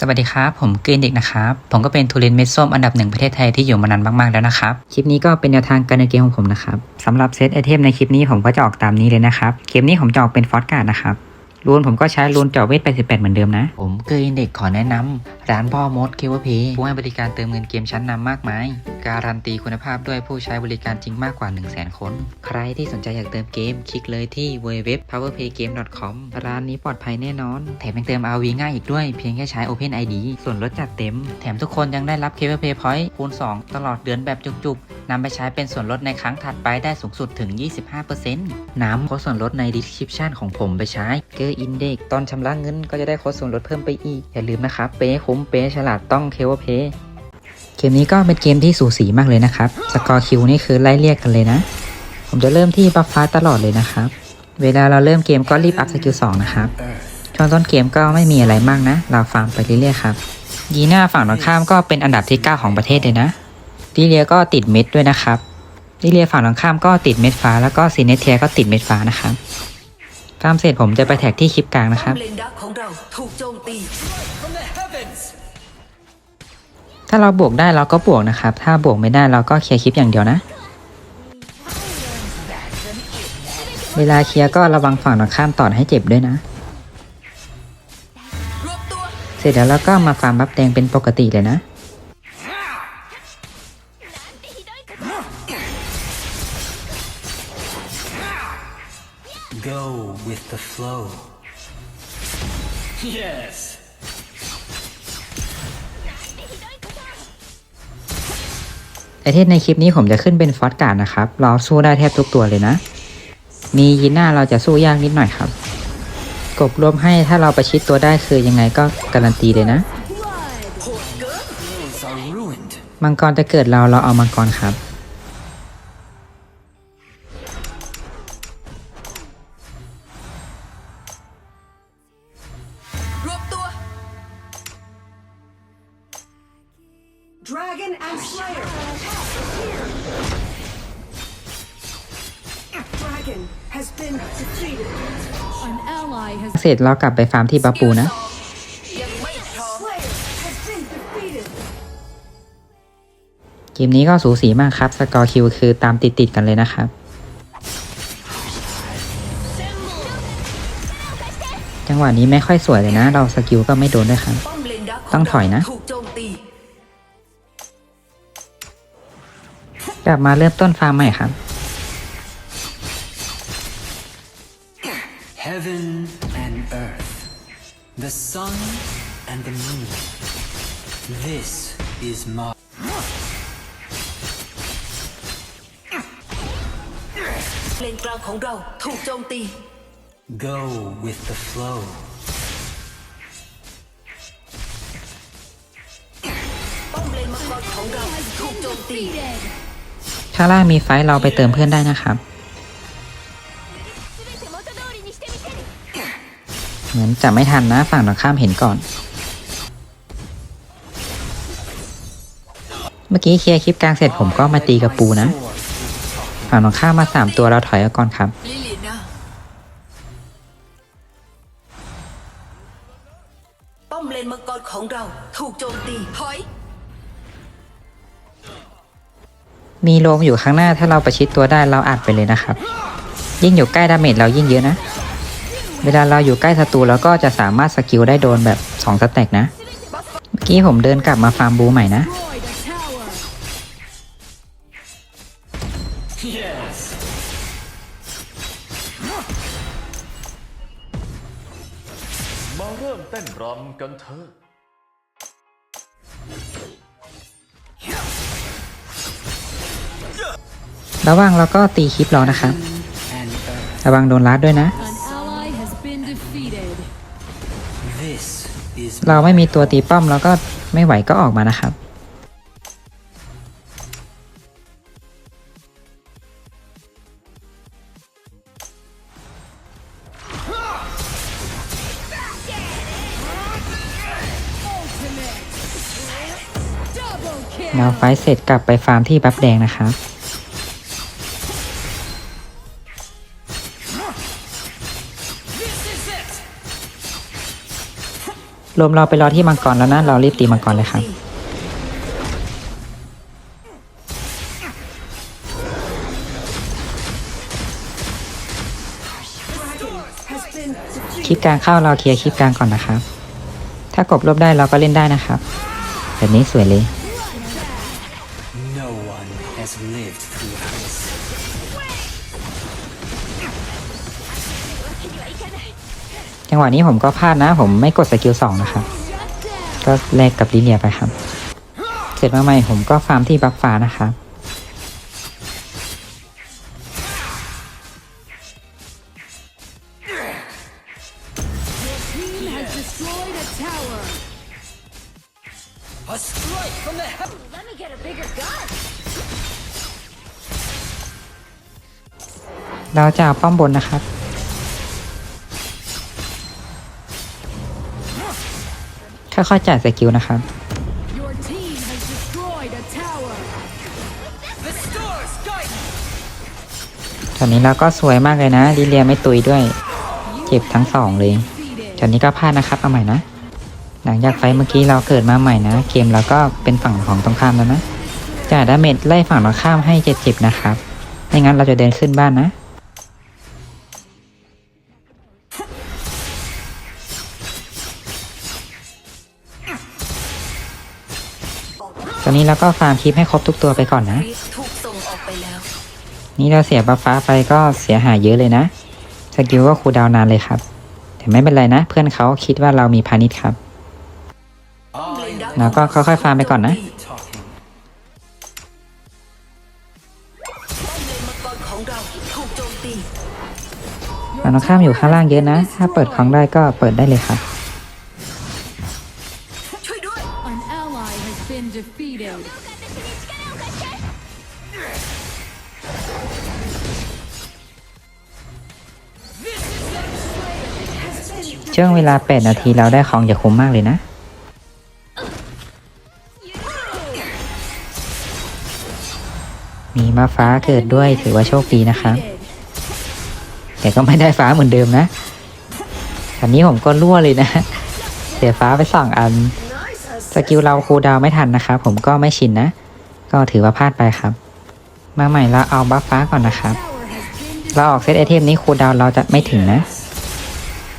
สวัสดีครับ ผมกรีนเด็กนะครับ ผมก็เป็นทูเรนเม็ดส้มอันดับหนึ่งประเทศไทยที่อยู่มานานมากๆแล้วนะครับ คลิปนี้ก็เป็นแนวทางการเดินเกมของผมนะครับสำหรับเซตไอเทมในคลิปนี้ผมก็จะออกตามนี้เลยนะครับ เกมนี้ผมจะออกเป็นฟอสการ์ดนะครับ รูนผมก็ใช้รูนเจาะเวท88 เหมือนเดิมนะ ผมเกรีนเด็กขอแนะนำร้านพ่อมดเคเวพย์ผู้ให้บริการเติมเงินเกมชั้นนำมากมาย การันตีคุณภาพด้วยผู้ใช้บริการจริงมากกว่า 1 0 0 0 0แคน ใครที่สนใจอยากเติมเกม คลิกเลยที่ www.powerplaygame.com ร้านนี้ปลอดภัยแน่นอน แถมยังเติม RV ง่ายอีกด้วยเพียงแค่ใช้ Open ID ส่วนลดจัดเต็ม แถมทุกคนยังได้รับ c a v e Pay Point คูณ 2 ตลอดเดือนแบบจุกๆ นำไปใช้เป็นส่วนลดในครั้งถัดไปได้สูงสุดถึง 25%น้ำโค้ดส่วนลดใน description ของผมไปใช้เกอร์อินเด็กตอนชำระเงินก็จะได้โค้ดส่วนลดเพิ่มไปอีก อย่าลืมนะครับเป๊คุ้มเป๊ฉลาดต้อง c a v e Pay เกมนี้ก็เป็นเกมที่สูสีมากเลยนะครับ สกอร์คิวนี่คือไล่เรียกกันเลยนะ ผมจะเริ่มที่บัฟฟ้าตลอดเลยนะครับ เวลาเราเริ่มเกมก็รีบอัพสกิล2นะครับช่วงต้นเกมก็ไม่มีอะไรมากนะ เราฟาร์มไปเรื่อยๆครับยีน่าฝั่งตรงข้ามก็เป็นอันดับที่ 9 ของประเทศเลยนะ ลิเลียก็ติดเม็ดด้วยนะครับลิเลียฝั่งตรงข้ามก็ติดเม็ดฟ้าแล้วก็ซีเนเทียก็ติดเม็ดฟ้านะครับฟาร์มเสร็จผมจะไปแท็กที่คลิปกลางนะครับ ถ้าเราบวกได้เราก็บวกนะครับ ถ้าบวกไม่ได้เราก็เคลียร์คลิปอย่างเดียวนะ เวลาเคลียร์ก็ระวังฝั่งตรงข้ามต่อให้เจ็บด้วยนะ เสร็จแล้วเราก็มาฟาร์มบัฟแดงเป็นปกติเลยนะ Go with the flow. Yes. ไอเทมในคลิปนี้ผมจะขึ้นเป็นฟอสการ์ดนะครับ เราสู้ได้แทบทุกตัวเลยนะ มียีน่าเราจะสู้ยากนิดหน่อยครับ กบรวมให้ถ้าเราประชิดตัวได้คือยังไงก็การันตีเลยนะ Worlds are ruined. มังกรจะเกิดเราเราเอามังกรครับ เสร็จเรากลับไปฟาร์มที่บัฟปูนะ เกมนี้ก็สูสีมากครับ สกอร์คิวคือตามติดๆกันเลยนะครับจังหวะนี้ไม่ค่อยสวยเลยนะ เราสกิลก็ไม่โดนด้วยครับ ต้องถอยนะ กลับมาเริ่มต้นฟาร์มใหม่ครับ Heaven and earth. The sun and the moon. This is my. เลนกลางของเราถูกโจมตี Go with the flow. ป้อมเลนมังกรของเราถูกโจมตี defeated. ถ้าล่างมีไฟท์เราไปเติมเพื่อนได้นะครับ เหมือนจะไม่ทันนะฝั่งตรงข้ามเห็นก่อน เมื่อกี้เคลียร์คลิปกลางเสร็จผมก็มาตีกับปูนะ ฝั่งตรงข้ามมาสามตัวเราถอยเอาก่อนครับลิลินะป้อมเลนมังกรของเราถูกโจมตีถอยมีโลมอยู่ข้างหน้าถ้าเราประชิดตัวได้เราอัดไปเลยนะครับ ยิ่งอยู่ใกล้ดาเมจเรายิ่งเยอะนะ เวลาเราอยู่ใกล้ศัตรูเราก็จะสามารถสกิลได้โดนแบบ2สแต็กนะ เมื่อกี้ผมเดินกลับมาฟาร์มบูใหม่นะ Destroyed a tower. Yes. มาเริ่มเต้นรำกันเถอะระวังเราก็ตีคลิปเรานะครับ And earth. ระวังโดนลัดด้วยนะ เราไม่มีตัวตีป้อมเราก็ไม่ไหวก็ออกมานะครับ Double kill. เราไฟท์เสร็จกลับไปฟาร์มที่บัฟแดงนะครับ รวมเราไปรอที่มังกรแล้วนะ เรารีบตีมังกรเลยครับคลิปกลางเข้าเราเคลียร์คลิปกลางก่อนนะครับ ถ้ากบรวบได้เราก็เล่นได้นะครับ แบบนี้สวยเลย No one has lived through จังหวะนี้ผมก็พลาดนะ ผมไม่กดสกิลสองนะครับ ก็แลกกับลิเลียไปครับ เสร็จมาใหม่ผมก็ฟาร์มที่บัฟฟ้านะครับเราจะเอาป้อมบนนะครับ ค่อยๆจ่ายสกิลนะครับ Your team has destroyed a tower. The stars guide me. ตอนนี้เราก็สวยมากเลยนะลิเลียไม่ตุยด้วย เจ็บทั้งสองเลย Defeated. ตอนนี้ก็พลาดนะครับเอาใหม่นะ หลังจากไฟท์เมื่อกี้เราเกิดมาใหม่นะ เกมเราก็เป็นฝั่งของตรงข้ามแล้วนะจ่ายดาเมจไล่ฝั่งตรงข้ามให้เจ็บๆนะครับไม่งั้นเราจะเดินขึ้นบ้านนะ ตอนนี้เราก็ฟาร์มคลิปให้ครบทุกตัวไปก่อนนะรีสถูกส่งออกไปแล้วนี่เราเสียบัฟฟ้าไปก็เสียหายเยอะเลยนะ สกิลก็คูลดาวน์นานเลยครับ แต่ไม่เป็นไรนะ เพื่อนเขาคิดว่าเรามีพาณิชย์ครับ I แล้วก็ค่อยๆฟาร์มไปก่อนนะ talking. ป้อมเลนมังกรของเราถูกโจมตีฝั่งตรงข้ามอยู่ข้างล่างเยอะนะ ถ้าเปิดของได้ก็เปิดได้เลยครับ ช่วงเวลา 8 นาทีเราได้ของอย่าคุ้มมากเลยนะ มีมาฟ้าเกิดด้วยถือว่าโชคดีนะครับ แต่ก็ไม่ได้ฟ้าเหมือนเดิมนะอันนี้ผมก็รั่วเลยนะ เสียฟ้าไปสองอัน สกิลเราคูดาวไม่ทันนะครับ ผมก็ไม่ชินนะ ก็ถือว่าพลาดไปครับ มาใหม่เราเอาบัฟฟ้าก่อนนะครับ เราออกเซตไอเทมนี้คูดาวเราจะไม่ถึงนะ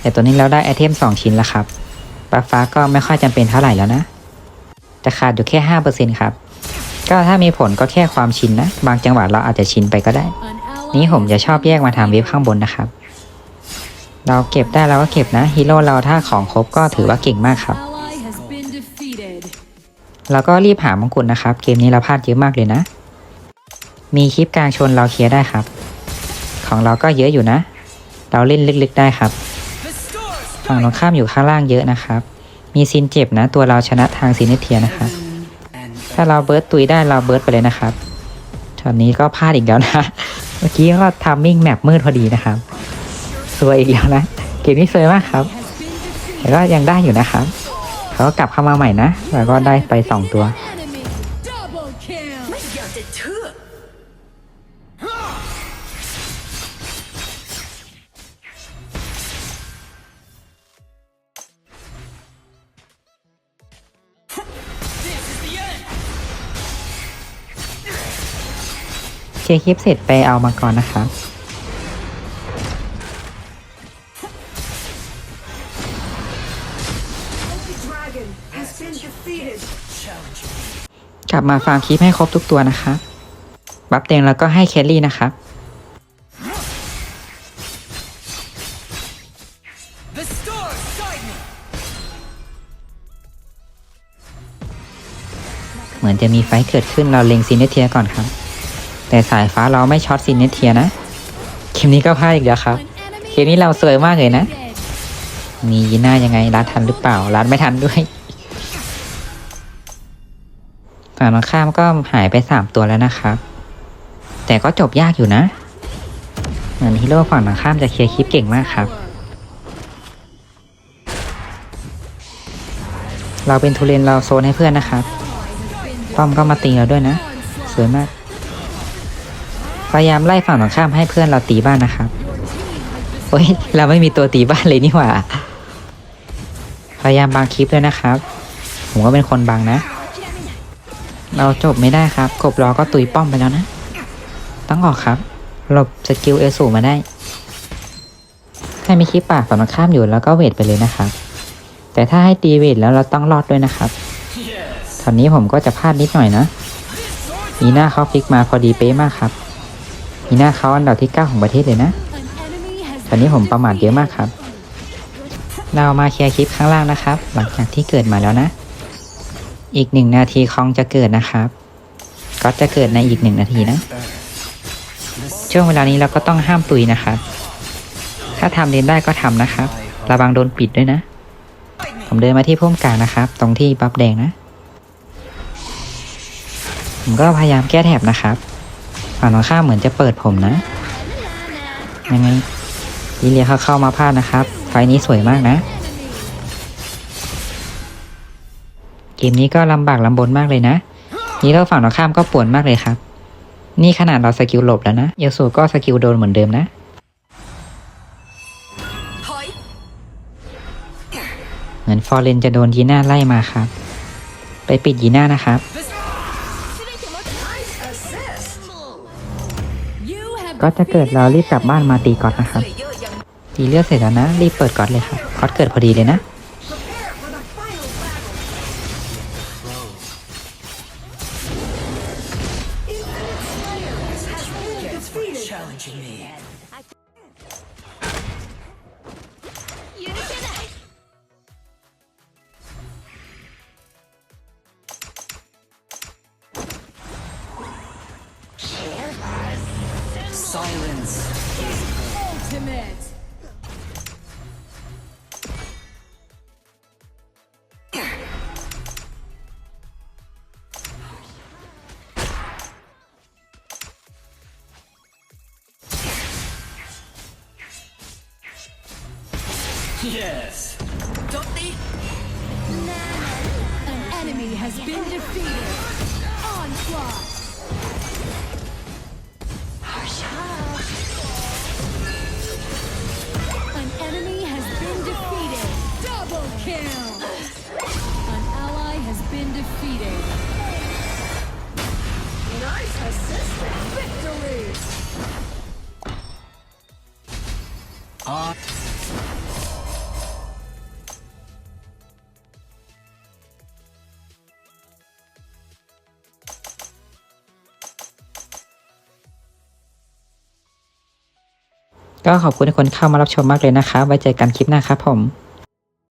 แต่ตัวนี้เราได้ไอเทม 2 ชิ้นแล้วครับบัฟฟ้าก็ไม่ค่อยจำเป็นเท่าไหร่แล้วนะจะขาดอยู่แค่ 5%ครับ ก็ถ้ามีผลก็แค่ความชินนะ บางจังหวะเราอาจจะชินไปก็ได้ นี้ผมจะชอบแยกมาทำเว็บข้างบนนะครับ เราเก็บได้เราก็เก็บนะฮีโร่เราถ้าของครบก็ถือว่าเก่งมากครับเราก็รีบหามงกุฎนะครับ เกมนี้เราพลาดเยอะมากเลยนะ มีคลิปกลางชนเราเคลียร์ได้ครับ ของเราก็เยอะอยู่นะ เราเล่นลึกๆได้ครับ ฝั่งตรงข้ามอยู่ข้างล่างเยอะนะครับ มีซินเจ็บนะ ตัวเราชนะทางซินเนเทียนะครับ ถ้าเราเบิร์ตตุยได้เราเบิร์ตไปเลยนะครับตอนนี้ก็พลาดอีกแล้วนะ เมื่อกี้ก็ทามมิ่งแมปมืดพอดีนะครับสวยอีกแล้วนะ เกมนี้สวยมากครับ แต่ก็ยังได้อยู่นะครับ เขาก็กลับเข้ามาใหม่นะ แล้วก็ได้ไปสองตัว ลียร์คลิปเสร็จไปเอามังกรนะครับกลับมาฟาร์มคลิปให้ครบทุกตัวนะครับบัฟเต็งแล้วก็ให้แคลรี่นะครับ the stars guide me. เหมือนจะมีไฟเกิดขึ้นเราเล็งซินเนเทียก่อนครับ แต่สายฟ้าเราไม่ช็อตซินเนเทียนะ เกมนี้ก็พลาดอีกแล้วครับ An enemy เกมนี้เราสวยมากเลยนะ มียีน่ายังไงรัดทันหรือเปล่ารัดไม่ทันด้วยฝั่งตรงข้ามก็หายไปสามตัวแล้วนะครับ แต่ก็จบยากอยู่นะ เหมือนฮีโร่ฝั่งตรงข้ามจะเคลียร์คลิปเก่งมากครับ เราเป็นทูเรนเราโซนให้เพื่อนนะครับ ป้อมก็มาตีเราด้วยนะ สวยมาก พยายามไล่ฝั่งตรงข้ามให้เพื่อนเราตีบ้านนะครับโอ้ยเราไม่มีตัวตีบ้านเลยนี่หว่า พยายามบางคลิปด้วยนะครับ ผมก็เป็นคนบางนะ เราจบไม่ได้ครับกบรอก็ตุยป้อมไปแล้วนะ ต้องออกครับหลบสกิลเอสูมาได้ ถ้ามีคลิปปากฝั่งตรงข้ามอยู่แล้วก็เวทไปเลยนะครับ แต่ถ้าให้ตีเวทแล้วเราต้องรอดด้วยนะครับตอนนี้ผมก็จะพลาดนิดหน่อยนะมีหน้าเขาพลิกมาพอดีเป๊ะมากครับ มีหน้าเขาอันดับที่ 9 ของประเทศเลยนะ An enemy has ตอนนี้ผมประมาทเยอะมากครับ เรามาเคลียร์คลิปข้างล่างนะครับ หลังจากที่เกิดมาแล้วนะ อีกหนึ่งนาทีคองจะเกิดนะครับ ก็จะเกิดในอีกหนึ่งนาทีนะ ช่วงเวลานี้เราก็ต้องห้ามตุยนะครับ ถ้าทำเลนได้ก็ทำนะครับ ระวังโดนปิดด้วยนะ ผมเดินมาที่พุ่มกลางนะครับ ตรงที่บัฟแดงนะ ผมก็พยายามแก้แถบนะครับ ฝั่งตรงข้ามเหมือนจะเปิดผมนะ ยังไงลิเลียเขาเข้ามาพลาดนะครับ ไฟนี้สวยมากนะ เกมนี้ก็ลำบากลำบนมากเลยนะนี่เราฝั่งตรงข้ามก็ป่วนมากเลยครับ นี่ขนาดเราสกิลหลบแล้วนะเยสูก็สกิลโดนเหมือนเดิมนะเหมือนฟอร์เรนจะโดนยีน่าไล่มาครับ ไปปิดยีน่านะครับ ก็จะเกิดเรารีบกลับบ้านมาตีก่อนนะครับ ตีเลือดเสร็จแล้วนะ รีบเปิดก่อนเลยครับคอดเกิดพอดีเลยนะ Silence. Ultimate. Yes. Don't they? An enemy has been defeated. Onslaught. Defeated. Nice assist. Victory. On. ก็ขอบคุณทุกคนเข้ามารับชมมากเลยนะครับ ไว้เจอกันคลิปหน้าครับผม